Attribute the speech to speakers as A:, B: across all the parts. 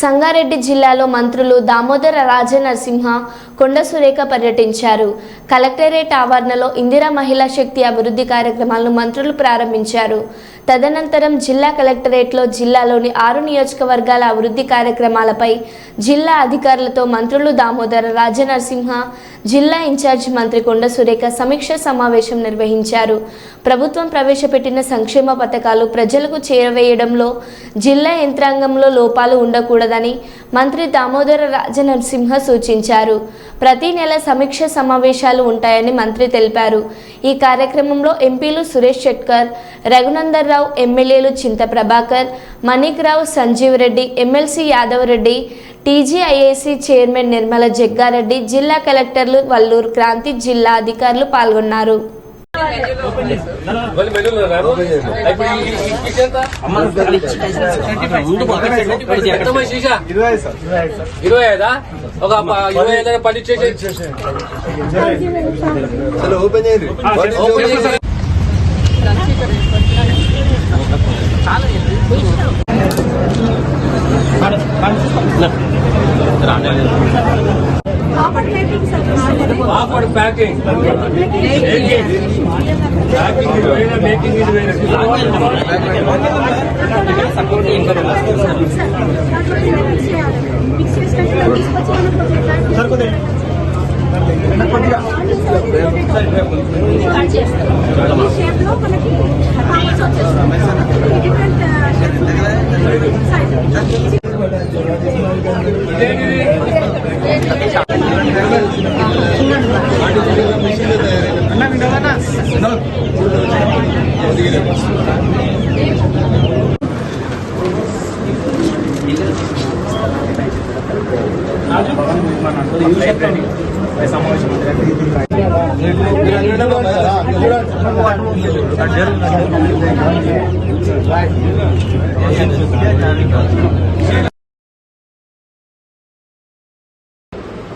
A: సంగారెడ్డి జిల్లాలో మంత్రులు దామోదర రాజనరసింహ కొండ సురేఖ పర్యటించారు. కలెక్టరేట్ ఆవరణలో ఇందిరా మహిళా శక్తి అభివృద్ధి కార్యక్రమాలను మంత్రులు ప్రారంభించారు. తదనంతరం జిల్లా కలెక్టరేట్లో జిల్లాలోని ఆరు నియోజకవర్గాల అభివృద్ధి కార్యక్రమాలపై జిల్లా అధికారులతో మంత్రులు దామోదర రాజనరసింహ జిల్లా ఇన్ఛార్జ్ మంత్రి కొండ సురేఖ సమీక్ష సమావేశం నిర్వహించారు. ప్రభుత్వం ప్రవేశపెట్టిన సంక్షేమ పథకాలు ప్రజలకు చేరవేయడంలో జిల్లా యంత్రాంగంలో లోపాలు ఉండకూడదని మంత్రి దామోదర రాజనరసింహ సూచించారు. ప్రతి నెల సమీక్ష సమావేశాలు ఉంటాయని మంత్రి తెలిపారు. ఈ కార్యక్రమంలో ఎంపీలు సురేష్ షెట్కర్ రఘునందర్ రావు ఎమ్మెల్యేలు Chinta Prabhakar Manik Rao Sanjeev Reddy MLC Yadav Reddy TGIAC chairman Nirmala Jaggareddy జిల్లా కలెక్టర్లు వల్లూరు క్రాంతి జిల్లా అధికారులు పాల్గొన్నారు.
B: మళ్ళీ ఇరవై ఐదా ఒక ఇరవై ఐదు
C: హలో ఓపెన్ చేయండి.
B: Open papad packing. ప్యాకింగ్ ఇది వేరే మేకింగ్ ఇది వేరే కొద్దిగా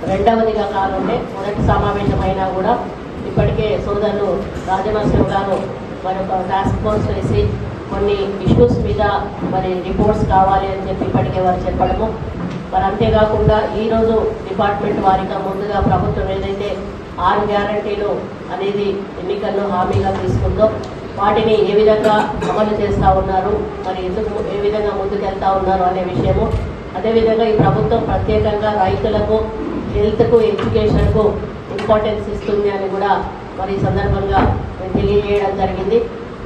D: రెండవదిగా కానుండే మొదటి సమావేశం అయినా కూడా ఇప్పటికే సోదరులు రాజనరసింహ గారు మరి ఒక టాస్క్ ఫోర్స్ వేసి కొన్ని ఇష్యూస్ మీద మరి రిపోర్ట్స్ కావాలి అని చెప్పి ఇప్పటికే వారు చెప్పడము. మరి అంతేకాకుండా ఈరోజు డిపార్ట్మెంట్ వారిగా ముందుగా ప్రభుత్వం ఏదైతే ఆరు గ్యారంటీలు అనేది ఎన్నికల్లో హామీగా తీసుకుందో వాటిని ఏ విధంగా అమలు చేస్తూ ఉన్నారు మరి ఎందుకు ఏ విధంగా ముందుకెళ్తా ఉన్నారు అనే విషయము. అదేవిధంగా ఈ ప్రభుత్వం ప్రత్యేకంగా రైతులకు హెల్త్కు ఎడ్యుకేషన్కు ఇంపార్టెన్స్ ఇస్తుంది అని కూడా మరి సందర్భంగా తెలియజేయడం జరిగింది.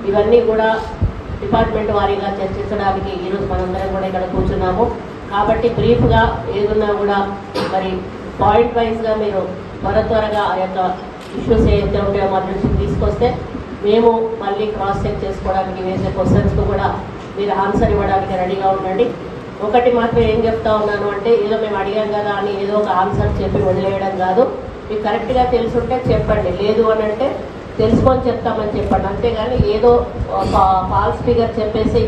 D: ఇవన్నీ కూడా డిపార్ట్మెంట్ వారీగా చర్చించడానికి ఈరోజు మనందరం కూడా ఇక్కడ కూర్చున్నాము. కాబట్టి బ్రీఫ్గా ఏదున్నా కూడా మరి పాయింట్ వైజ్గా మీరు త్వర త్వరగా ఆ యొక్క ఇష్యూస్ ఏదైతే ఉంటాయో మా దృష్టికి తీసుకొస్తే మేము మళ్ళీ క్రాస్ చెక్ చేసుకోవడానికి వేసే క్వశ్చన్స్కు కూడా మీరు ఆన్సర్ ఇవ్వడానికి రెడీగా ఉండండి. ఒకటి మాత్రం ఏం చెప్తా ఉన్నాను అంటే ఏదో మేము అడిగాం కదా అని ఏదో ఒక ఆన్సర్ చెప్పి వదిలేయడం కాదు. మీకు కరెక్ట్గా తెలుసుంటే చెప్పండి. లేదు అని అంటే తెలుసుకొని చెప్తామని చెప్పండి. అంతేగాని ఏదో ఫాల్స్ ఫిగర్ చెప్పేసి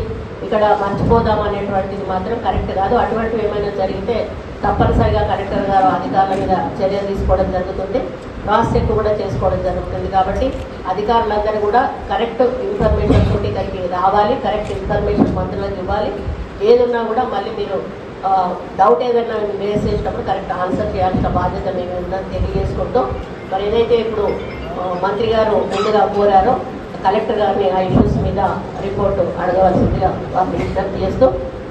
D: ఇక్కడ మర్చిపోదాం అనేటువంటిది మాత్రం కరెక్ట్ కాదు. అటువంటివి ఏమైనా జరిగితే తప్పనిసరిగా కలెక్టర్ గారు అధికారుల మీద చర్యలు తీసుకోవడం జరుగుతుంది. క్రాస్ చెక్ కూడా చేసుకోవడం జరుగుతుంది. కాబట్టి అధికారులందరూ కూడా కరెక్ట్ ఇన్ఫర్మేషన్ తోటి ఇక్కడికి రావాలి. కరెక్ట్ ఇన్ఫర్మేషన్ మంత్రులకు ఇవ్వాలి. ఏదున్నా కూడా మళ్ళీ మీరు డౌట్ ఏదైనా రేస్ చేసినప్పుడు కరెక్ట్ ఆన్సర్ చేయాల్సిన బాధ్యత మేము ఉందని తెలియజేసుకుంటూ మరి ఏదైతే ఇప్పుడు మంత్రి గారు ముందుగా కోరారో. కలెక్టర్ గారిని ఆ ఇష్యూస్ మీద రిపోర్ట్ అడగవలసిందిగా వారిని విజ్ఞప్తి చేస్తూ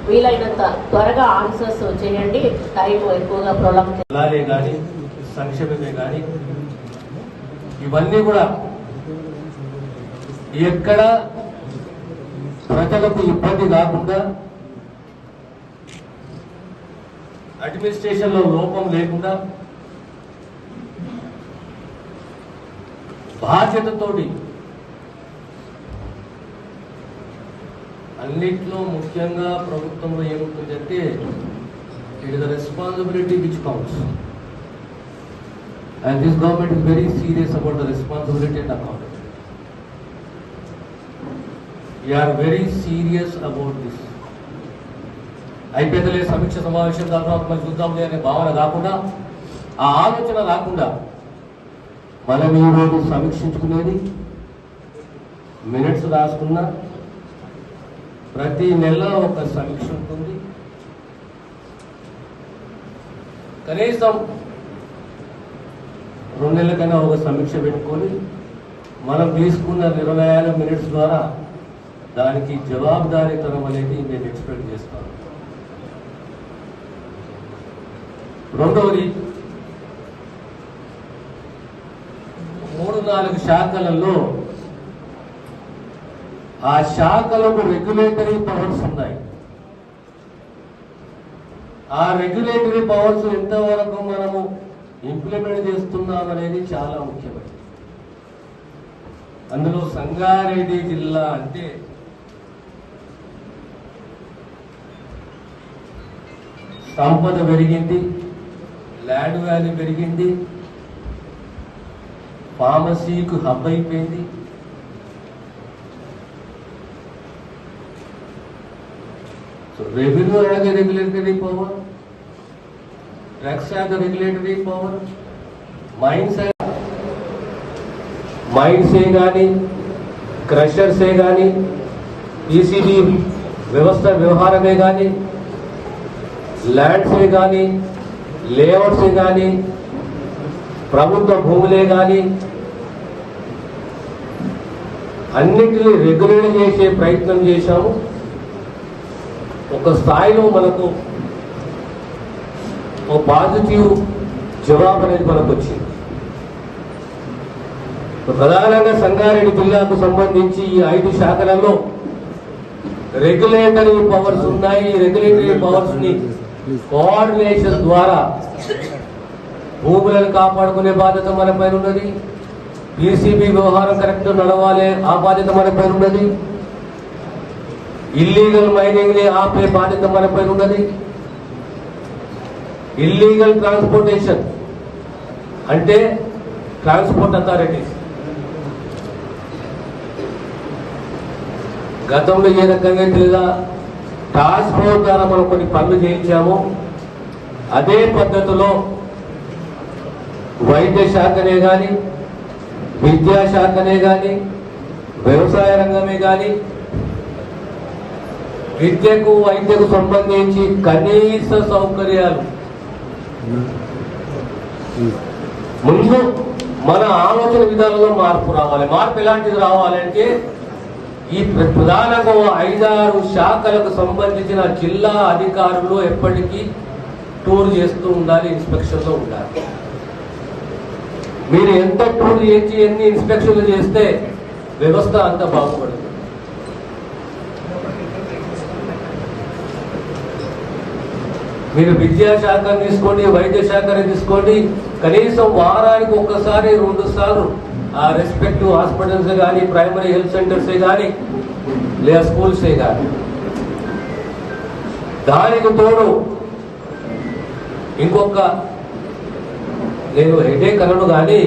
D: వీలైనంత త్వరగా ఆన్సర్స్ చేయండి. టైం ఎక్కువగా ప్రొలాంగ్
B: అలాగే కానీ సంక్షేమమే కానీ ఇవన్నీ కూడా ఎక్కడ ప్రజలకు ఇబ్బంది కాకుండా అడ్మినిస్ట్రేషన్లో లోపం లేకుండా బాధ్యతతోటి. అన్నిట్లో ముఖ్యంగా ప్రభుత్వంలో ఏముంటుందంటే it is responsibility which counts and this government is very serious about the responsibility and accountability are very serious about this అయిపోయిందలే సమీక్ష సమావేశం తర్వాత మళ్ళీ చూద్దాంలే అనే భావన కాకుండా ఆ ఆలోచన రాకుండా మనం ఈరోజు సమీక్షించుకునేది మినిట్స్ రాసుకున్నా ప్రతి నెల ఒక సమీక్ష ఉంటుంది. కనీసం రెండు నెలలకైనా ఒక సమీక్ష పెట్టుకొని మనం తీసుకున్న నిర్ణయాల మినిట్స్ ద్వారా దానికి జవాబుదారీతనం అనేది నేను ఎక్స్పెక్ట్ చేస్తాను. రెండవది నాలుగు శాఖలలో ఆ శాఖలకు రెగ్యులేటరీ పవర్స్ ఉన్నాయి. ఆ రెగ్యులేటరీ పవర్స్ ఎంతవరకు మనము ఇంప్లిమెంట్ చేస్తున్నాం అనేది చాలా ముఖ్యమైనది. అందులో సంగారెడ్డి జిల్లా అంటే సంపద పెరిగింది ల్యాండ్ వాల్యూ పెరిగింది ఫార్మసీకు హబ్ అయిపోయింది so revenue as a regulatory power drugs as a regulatory power mines మైన్సే కానీ క్రషర్సే కానీ ఈసీబీ వ్యవస్థ వ్యవహారమే కానీ ల్యాండ్సే కానీ లేఅవుట్సే కానీ ప్రభుత్వ భూములే కానీ అన్నిటినీ రెగ్యులేట్ చేసే ప్రయత్నం చేశాము. ఒక స్థాయిలో మనకు ఒక పాజిటివ్ జవాబు అనేది మనకు వచ్చింది ప్రధానంగా సంగారెడ్డి జిల్లాకు సంబంధించి ఈ ఐదు శాఖలలో రెగ్యులేటరీ పవర్స్ ఉన్నాయి. రెగ్యులేటరీ పవర్స్ని కోఆర్డినేషన్ ద్వారా భూములను కాపాడుకునే బాధ్యత మన పైన ఉన్నది. పీసీబీ వ్యవహారం కరెక్ట్ నడవాలి ఆ బాధ్యత మన పైన ఉన్నది. ఇల్లీగల్ మైనింగ్ని ఆపే బాధ్యత మన పైన ఉన్నది. ఇల్లీగల్ ట్రాన్స్పోర్టేషన్ అంటే ట్రాన్స్పోర్ట్ అథారిటీస్ గతంలో ఏ రకంగా లేదా టాస్క్ ఫోర్స్ ద్వారా మనం కొన్ని పనులు చేయించాము అదే పద్ధతిలో వైద్య శాఖనే కానీ విద్యాశాఖనే కానీ వ్యవసాయ రంగమే కానీ విద్యకు వైద్యకు సంబంధించి కనీస సౌకర్యాలు. ముందు మన ఆలోచన విధానంలో మార్పు రావాలి. మార్పు ఎలాంటిది రావాలంటే ఈ ప్ర- ప్రధానంగా ఐదారు శాఖలకు సంబంధించిన జిల్లా అధికారులు ఎప్పటికీ టూర్ చేస్తూ ఉండాలి ఇన్స్పెక్షన్లో ఉండాలి. మీరు ఎంత టూర్ చేసి ఎన్ని ఇన్స్పెక్షన్లు చేస్తే వ్యవస్థ అంత బాగుపడుతుంది. మీరు విద్యాశాఖను తీసుకోండి వైద్య శాఖని తీసుకోండి కనీసం వారానికి ఒక్కసారి రెండు సార్లు ఆ రెస్పెక్టివ్ హాస్పిటల్స్ కానీ ప్రైమరీ హెల్త్ సెంటర్స్ కానీ లేదా స్కూల్సే కానీ దానికి తోడు ఇంకొక నేను హెడేక్ అనను కానీ